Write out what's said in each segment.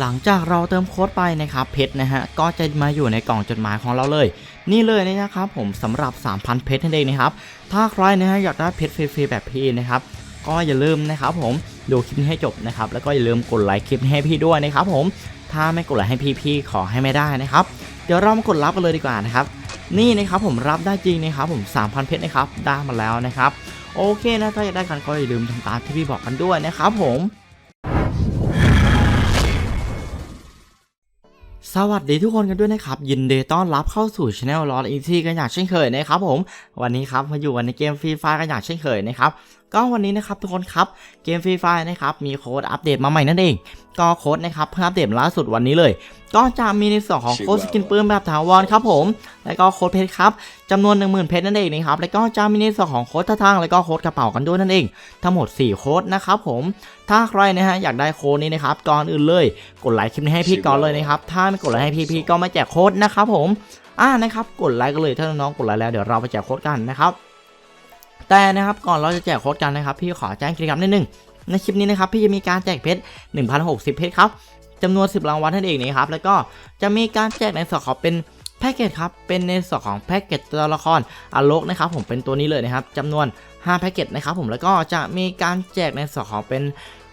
หลังจากเราเติมโค้ดไปนะครับเพชรนะฮะก็จะมาอยู่ในกล่องจดหมายของเราเลย นี่เลยนะครับผมสำหรับ 3,000 เพชรนั่นเองนะครับถ้าใครนะฮะอยากได้เพชรฟรีๆแบบพี่นะครับก็อย่าลืมนะครับผมดูคลิปนี้ให้จบนะครับแล้วก็อย่าลืมกดไลค์คลิปให้พี่ด้วยนะครับผมถ้าไม่กดไลค์ให้พี่พี่ขอให้ไม่ได้นะครับเดี๋ยวเรามากดรับกันเลยดีกว่านะครับนี่นะครับผมรับได้จริงนะครับผม3,000เพชรนะครับได้มาแล้วนะครับโอเคนะถ้าอยากได้กันก็อย่าลืมทำตามที่พี่บอกกันด้วยนะครับผม สวัสดีทุกคนกันด้วยนะครับ ยินดีต้อนรับเข้าสู่ช anel ลออีทีกันอย่างเช่นเคยนะครับผม วันนี้ครับมาอยู่วันในเกมฟรีไฟกันอย่างเช่นเคยนะครับก็วันนี้นะครับทุกคนครับเกมฟรีไฟนะครับมีโค้ดอัปเดตมาใหม่นั่นเอง ก็โค้ดนะครับเพิ่งอัปเดตล่าสุดวันนี้เลย ก็จะมีในส่วนของโค้ดสกินปืนแบบถาวรครับผม แล้วก็โค้ดเพชรครับจำนวน 10,000เพชรนั่นเองนะครับแล้วก็จะมีในส่วนของโค้ดท่าทางแล้วก็โค้ดกระเป๋ากันด้วยนั่นเอง ทั้งหมด 4 โค้ดนะครับผมถ้าใครนะฮะอยากได้โค้ดนี้นะครับก่อนอื่นเลย กดไลค์คลิปนี้ให้พี่ก่อนเลยนะครับถ้าไม่กดไลค์ให้พี่พี่ก็ไม่แจกโค้ดนะครับผมอ่านะครับกดไลค์กันเลยถ้าน้องๆกดไลค์แล้วเดี๋ยวเราไปแจกโค้ดกันนะครับ แต่นะครับก่อนเราจะแจกโค้ดกันนะครับพี่ขอแจ้งกิจกรรมนิดนึงในคลิปนี้นะครับพี่จะมีการแจกเพชร 1,060 เพชรครับจำนวน 10 รางวัลนั่นเองนะครับแล้วก็จะมีการแจกในส่วนของเป็นแพ็กเกจครับเป็นในส่วนของแพ็กเกจตัวละครอโลกนะครับผมเป็นตัวนี้เลยนะครับจำนวน 5 แพ็กเกจนะครับผมแล้วก็จะมีการแจกในส่วนของเป็น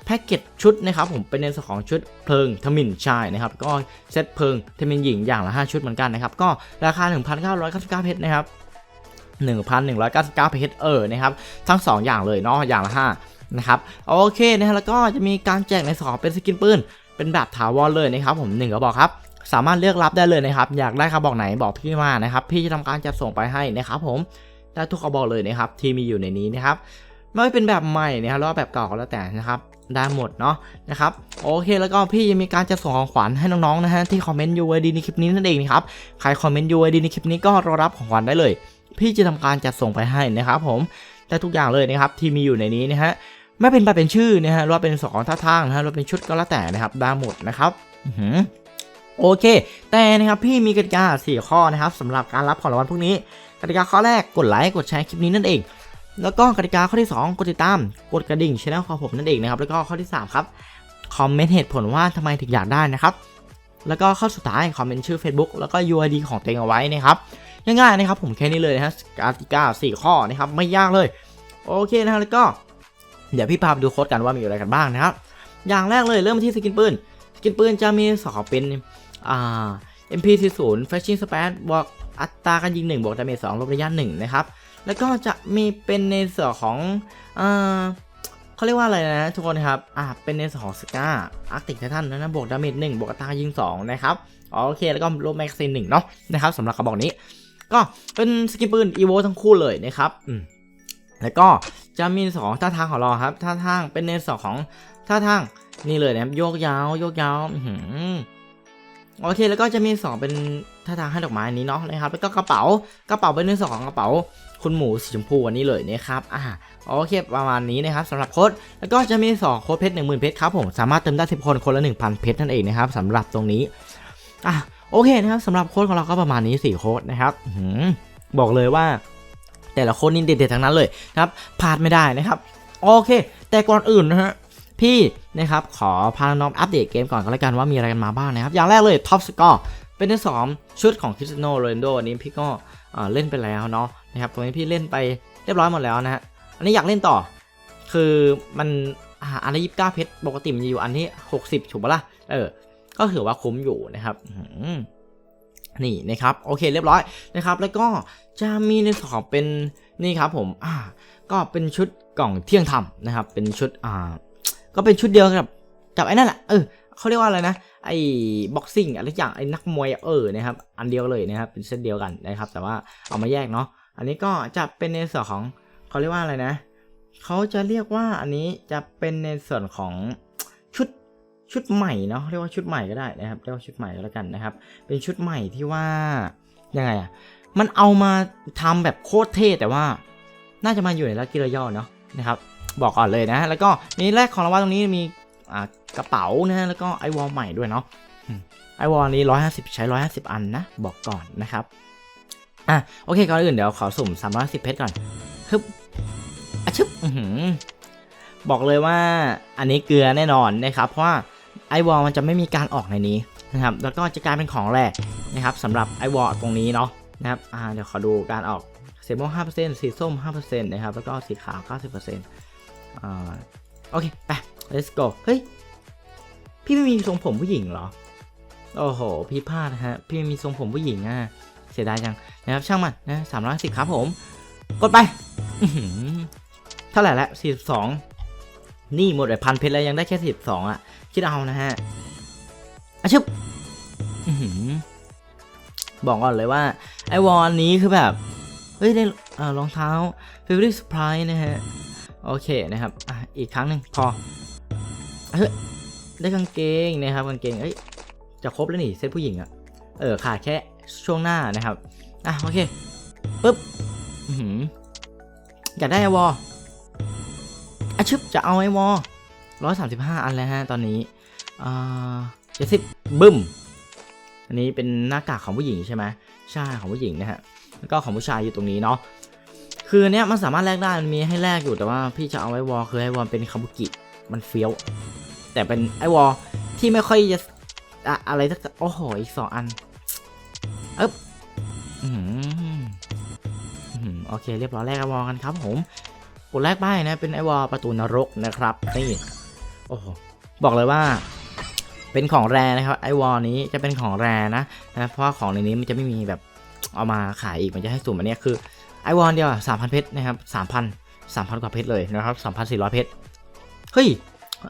แพ็กเกจชุดนะครับผมเป็นในส่วนของชุดเพลิงทมินชายนะครับก็เซตเพลิงทมินหญิงอย่างละ 5 ชุดเหมือนกันนะครับก็ราคา 1,999เพชรนะครับ 1,199เพชรเออนะครับทั้ง 2 อย่างเลยเนาะอย่างละ5นะครับโอเคนะฮะแล้วก็จะมีการแจกในสองเป็นสกินปืนเป็นแบบถาวรเลยนะครับผมหนึ่งกระบอกครับสามารถเลือกรับได้เลยนะครับ อยากได้กระบอกไหนบอกพี่มานะครับพี่จะทำการจัดส่งไปให้นะครับผมได้ทุกกระบอกเลยนะครับที่มีอยู่ในนี้นะครับไม่ว่าเป็นแบบใหม่นะครับหรือว่าแบบเก่าก็แล้วแต่นะครับได้หมดเนาะนะครับโอเคแล้วก็พี่ยังมีการจัดส่งของขวัญให้น้องๆนะฮะที่คอมเมนต์ UID ในคลิปนี้นั่นเองนะครับใครคอมเมนต์ UID ในคลิปนี้ก็รอรับของขวัญได้เลย พี่จะทำการจัดส่งไปให้นะครับผมได้ทุกอย่างเลยนะครับที่มีอยู่ในนี้นะฮะไม่เป็นแบบเป็นชื่อนะฮะรว่าเป็นสองท่าทางนะฮะรว่าเป็นชุดก็แล้วแต่นะครับได้หมดนะครับอืโอเค แต่นะครับพี่มีกติกาสี่ข้อนะครับสำหรับการรับของรางวัลพวกนี้กติกาข้อแรกกดไลค์กดแชร์คลิปนี้นั่นเอง แล้วก็กติกาข้อที่ 2 กดติดตาม กดกระดิ่งช่องของผมนั่นเองนะครับแล้วก็ข้อที่ 3 ครับคอมเมนต์เหตุผลว่าทำไมถึงอยากได้นะครับ แล้วก็ข้อสุดท้ายคอมเมนต์ชื่อ Facebook แล้วก็ UID ของตัวเองเอาไว้นะครับ ง่ายๆนะครับผมแค่นี้เลยนะฮะกติกา4ข้อนะครับไม่ยากเลย โอเคนะแล้วก็ เดี๋ยวพี่พาไปดูโค้ดกันว่ามีอะไรกันบ้างนะครับ อย่างแรกเลยเริ่มที่สกินปืนสกินปืนจะมีสองเป็นอ่า MP40 Flashing Splash บวกอัตราการยิง1บวกดาเมจ2ลบระยะ1นะครับแล้วก็จะมีเป็นในส่วนของอ่าเขาเรียกว่าอะไรนะทุกคนครับ อ่า เป็นในส่วนของสกาอาร์ติกไททันนะบวกดาเมจ1บวกอัตรายิง2นะครับ โอเค แล้วก็ลบแม็กซีนหนึ่งเนาะนะครับสำหรับกระบอกนี้ ก็เป็นสกินปืนอีโวทั้งคู่เลยนะครับอืมแล้วก็จะมีสองท่าทางของเราครับท่าทางเป็นในส่วนของท่าทางนี่เลยนะครับโยกยาวโยกยาวอื้อหือโอเคแล้วก็จะมีสองเป็นท่าทางให้ดอกไม้นี้เนาะนะครับ แล้วก็กระเป๋ากระเป๋าเป็นในส่วนของกระเป๋าคุณหมูสีชมพูอันนี้เลยนะครับอ่าโอเคประมาณนี้นะครับสำหรับโค้ดแล้วก็จะมี2โค้ดเพชร10,000เพชรครับผมสามารถเติมได้10คนคนละ 1,000 เพชรนั่นเองนะครับสำหรับตรงนี้อะ โอเคนะครับสำหรับโค้ดของเราก็ประมาณนี้4โค้ดนะครับบอกเลยว่า แต่ละโค้ดนี่เด็ดๆทั้งนั้นเลยครับพลาดไม่ได้นะครับ โอเค แต่ก่อนอื่นนะฮะพี่นะครับขอพาน้องอัปเดตเกมก่อนก็แล้วกันว่ามีอะไรกันมาบ้างนะครับ อย่างแรกเลยท็อปสกอร์เป็นในสองชุดของคริสโนโรนโดอันนี้พี่ก็เล่นไปแล้วเนาะนะครับตรงนี้พี่เล่นไปเรียบร้อยหมดแล้วนะฮะอันนี้อยากเล่นต่อ คือมันอันละยี่สิบเก้าเพชรปกติมันจะอยู่อันที่หกสิบถูกปะล่ะเออ ก็ถือว่าคุ้มอยู่นะครับนี่นะครับโอเคเรียบร้อยนะครับ แล้วก็จะมีในส่วนของเป็นนี่ครับผมอ่าก็เป็นชุดกล่องเที่ยงธรรมนะครับ เป็นชุดอ่า ก็เป็นชุดเดียวกับกับไอ้นั่นแหละเออเขาเรียกว่าอะไรนะไอ้บ็อกซิ่งอะไรอย่างไอ้นักมวยเออนะครับ อันเดียวเลยนะครับเป็นเซตเดียวกันนะครับ แต่ว่าเอามาแยกเนาะอันนี้ก็จะเป็นในส่วนของเขาเรียกว่าอะไรนะเขาจะเรียกว่าอันนี้จะเป็นในส่วนของ ชุดใหม่เนาะเรียกว่าชุดใหม่ก็ได้นะครับเรียกว่าชุดใหม่ก็แล้วกันนะครับ เป็นชุดใหม่ที่ว่ายังไงอะมันเอามาทำแบบโคตรเท่แต่ว่าน่าจะมาอยู่ในลักกี้รอย่อเนาะนะครับ บอกก่อนเลยนะ แล้วก็มีแรกของรางวัลตรงนี้มีอ่ากระเป๋านะแล้วก็ไอวอลใหม่ด้วยเนาะไอวอลนี้150ใช้150อันนะบอกก่อนนะครับอะโอเคก่อนอื่นเดี๋ยวขอสุ่ม310เพชรก่อนฮึบอะชึบบอกเลยว่าอันนี้เกลือแน่นอนนะครับเพราะว่า ไอวอลมันจะไม่มีการออกในนี้นะครับแล้วก็จะกลายเป็นของแรกนะครับสำหรับไอวอลตรงนี้เนาะนะครับอ่าเดี๋ยวขอดูการออกสีม่วง5%สีส้ม5%นะครับแล้วก็สีขาว90%อ่าโอเคไป let's go เฮ้ยพี่ไม่มีทรงผมผู้หญิงเหรอโอ้โหพี่พลาดนะฮะพี่ไม่มีทรงผมผู้หญิงอะเสียดายจังนะครับช่างมันนะสามร้อยสิบครับผม กดไปเท่าไหร่ละสี่สองนี่หมดไปพันเพชรแล้วยังได้แค่สิบสองอะ คิดเอานะฮะอาชึบบอกก่อนเลยว่า ไอวอลนี้คือแบบ เฮ้ย ได้รองเท้า favorite surprise นะฮะ โอเคนะครับออีกครั้งหนึ่งพอเฮ้ยได้กางเกงนะครับกางเกงเอ้ยจะครบแล้วนี่เซตผู้หญิงอะเออขาดแค่ช่วงหน้านะครับ อะโอเคปึ๊บอยากได้ไอวออะชึบจะเอาไอวอ ร้อยสามสิบห้าอันแล้วฮะตอนนี้อ่าเจ็ดสิบบึ้ม อันนี้เป็นหน้ากากของผู้หญิงใช่ไหมใช่ของผู้หญิงนะฮะแล้วก็ของผู้ชายอยู่ตรงนี้เนาะคือเนี้ยมันสามารถแลกได้มันมีให้แลกอยู่แต่ว่าพี่จะเอาไอวอลคือไอวอลเป็นคาบุกิมันเฟี้ยว แต่เป็นไอวอลที่ไม่ค่อยจะอะอะไรสักโอ้โหอีกสองอันเอ๊บอื้อหืออื้อหือโอเค เรียบร้อยแลกไอวอลกันครับผมกดแรกป้ายนะเป็นไอวอลประตูนรกนะครับนี่ โอ้โหบอกเลยว่าเป็นของแรนะครับไอวอลนี้จะเป็นของแรนะนะเพราะว่าของในนี้มันจะไม่มีแบบเอามาขายอีกมันจะให้สุ่มอันนี้คือไอวอลเดียวสามพันเพชรนะครับสามพันสามพันกว่าเพชรเลยนะครับสามพันสี่ร้อยเพชรเฮ้ย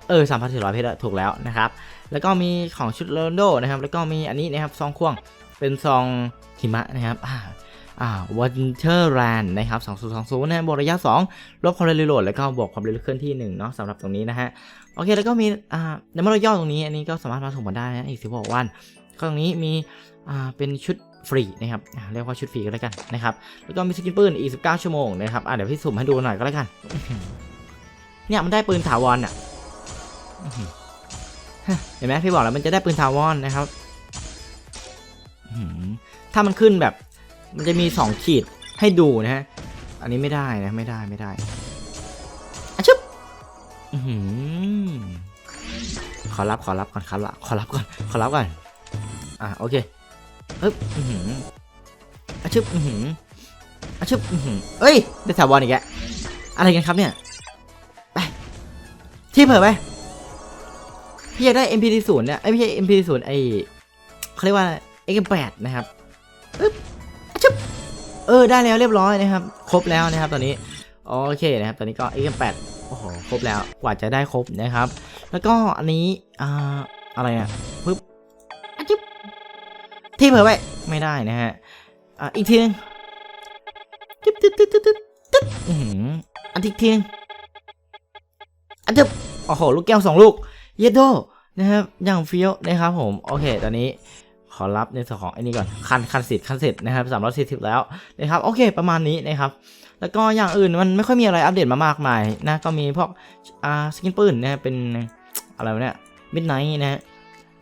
เออสามพันสี่ร้อยเพชรอะถูกแล้วนะครับ แล้วก็มีของชุดโรนโดนะครับ แล้วก็มีอันนี้นะครับซองควงเป็นซองหิมะนะครับอ่า วันเทอร์แลนด์นะครับ2020นะฮะบวกระยะ 2 ลบความเร็วรีโหลดแล้วก็บวกความเร็วเคลื่อนที่1เนาะสำหรับตรงนี้นะฮะ โอเค แล้วก็มีอ่าในเมื่อเราย่อตรงนี้ อันนี้ก็สามารถมาส่งมาได้นะอีกสิบกวัน ก็ตรงนี้มีอ่าเป็นชุดฟรีนะครับเรียกว่าชุดฟรีก็แล้วกันนะครับ แล้วก็มีสกินปืนอีก 19 ชั่วโมงนะครับอ่าเดี๋ยวพี่สุ่มให้ดูหน่อยก็แล้วกัน เนี่ยมันได้ปืนถาวรอะอื้อหือฮะเห็นไหมพี่บอกแล้วมันจะได้ปืนทาวอนนะครับถ้ามันขึ้นแบบ มันจะมีสองขีดให้ดูนะฮะ อันนี้ไม่ได้นะ ไม่ได้ไม่ได้อะชึบอื้อหือขอรับขอรับก่อนครับละขอรับก่อนขอรับก่อน อะโอเคปึ๊บอื้มออะชึบอื้มออะชึบอื้อหือเอ้ยได้ถาวรอีกแกอะไรกันครับเนี่ย ไป ที่เผยไปพี่อยากได้ MPD 0เนี่ยไอ้ยไม่ใช่ MPD 0ไอ้เขาเรียกว่า X8 นะครับ อึ๊บอะชึบ เออได้แล้วเรียบร้อยนะครับ ครบแล้วนะครับ ตอนนี้โอเคนะครับ ตอนนี้ก็ X8 โอ้โหครบแล้วกว่าจะได้ครบนะครับ แล้วก็อันนี้อ่าอะไรอะปึ๊บอะชึบที่เผยไว้ไม่ได้นะฮะอ่าอีกทีนึงตึ๊ดตึ๊ดตึ๊ดตึ๊ดตึ๊ดตึ๊ดอื้อหืออันอีกทีนึงอันจึบโอ้โหลูกแก้วสองลูกเยดโดนะครับอย่างเฟี้ยวนะครับผมโอเค ตอนนี้ ขอรับในส่วนของไอ้นี้ก่อนคันคันสิทธิ์คันสิทธิ์นะครับสามร้อยสี่สิบแล้วนะครับโอเค ประมาณนี้นะครับแล้วก็อย่างอื่นมันไม่ค่อยมีอะไรอัปเดตมามากมายนะก็มีพวกอ่าสกินปืนนะเป็นอะไรเนี่ยมิดไนท์นะ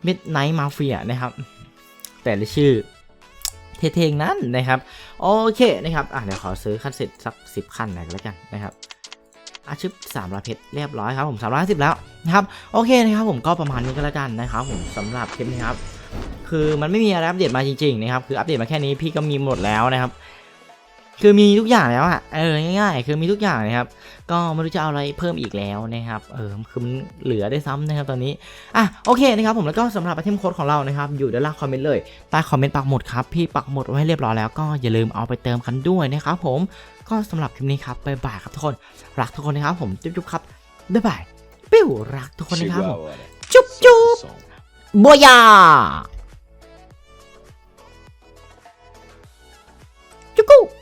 มิดไนท์มาเฟียนะครับ แต่ละชื่อเท่ๆนั้นนะครับ โอเคนะครับอะเดี๋ยวขอซื้อคันสิทธิ์สักสิบคันหน่อยก็แล้วกันนะครับอาชึบสามร้อยเพชรเรียบร้อยครับผมสามร้อยสิบแล้วนะครับ โอเคนะครับผมก็ประมาณนี้ก็แล้วกันนะครับผมสำหรับคลิปนี้ครับ คือมันไม่มีอะไรอัปเดตมาจริงๆนะครับคืออัปเดตมาแค่นี้พี่ก็มีหมดแล้วนะครับ คือมีทุกอย่างแล้วอะเออง่ายๆ คือมีทุกอย่างนะครับ ก็ไม่รู้จะเอาอะไรเพิ่มอีกแล้วนะครับเออคือมันเหลือได้ซ้ำนะครับตอนนี้อะโอเคนะครับผมแล้วก็สำหรับไอเทมโค้ดของเรานะครับอยู่ด้านล่างคอมเมนต์เลยใต้คอมเมนต์ปักหมุดครับพี่ปักหมุดไว้ให้เรียบร้อยแล้วก็อย่าลืมเอาไปเติมกันด้วยนะครับผมก็สำหรับคลิปนี้ครับบ๊ายบายครับทุกคนรักทุกคนนะครับผมจุ๊บๆครับบ๊ายบายปิ้วรักทุกคนนะครับผม Chihuahua. จุ๊บจุ๊บ Som. โบยา จุ๊กกุ